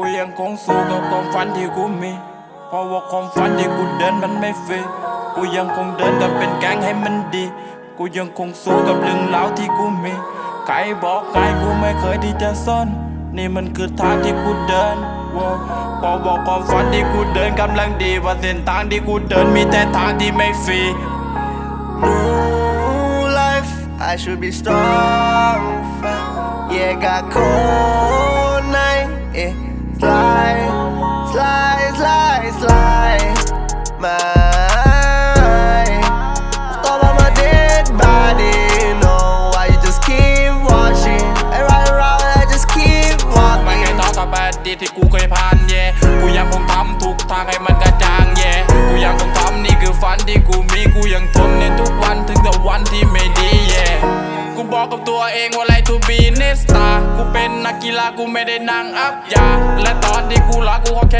ูยังคงสู้กับความฝันที่กูมีเพราะว่าความฝันที่กูเดินมันไม่ฟรีกูยังคงเดินกันเป็นแก๊งให้มันดี กูยังคงสู้กับเรื่องราวที่กูมี ใครบอกใครกูไม่เคยที่จะซ่อน นี่มันคือทางที่กูเดินว้าวพอบอกความฝันที่กูเดินกำลังดีว่าเส้นทางที่กูเดินมีแต่ทางที่ไม่ฟรี New life, I should be strong. Yeah, got cold กูยังคงทำทุกทางให้มันกระจ่างแย่กูยังคงทำนี่คือฝันที่กูมีกูยังทนในทุกวันถึงแต่วันที่ไม่ดีแย่กูบอกกับตัวเองว่าไรทูบีเนสตากูเป็นนักกีฬากูไม่ได้นั่งอัพยาและตอนที่กูรักกูขอแค่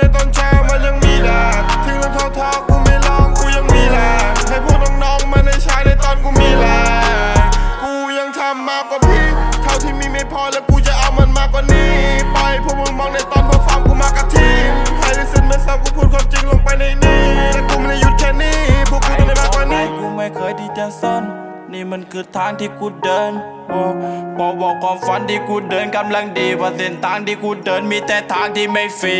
ในตอนเช้ามันยังมีแดดถึงเรื่องท้อท้อกูไม่ลองกูยังมีแรงให้พวกน้องๆมาในชายในตอนกูมีแรงกูยังทำมากกว่าพี่ เท่าที่มีไม่พอแล้วกู มันคือทางที่กูเดินโอ้บอกบอกความฝันที่กูเดินกำลังดีว่าเส้นทางที่กูเดินมีแต่ทางที่ไม่ฟรี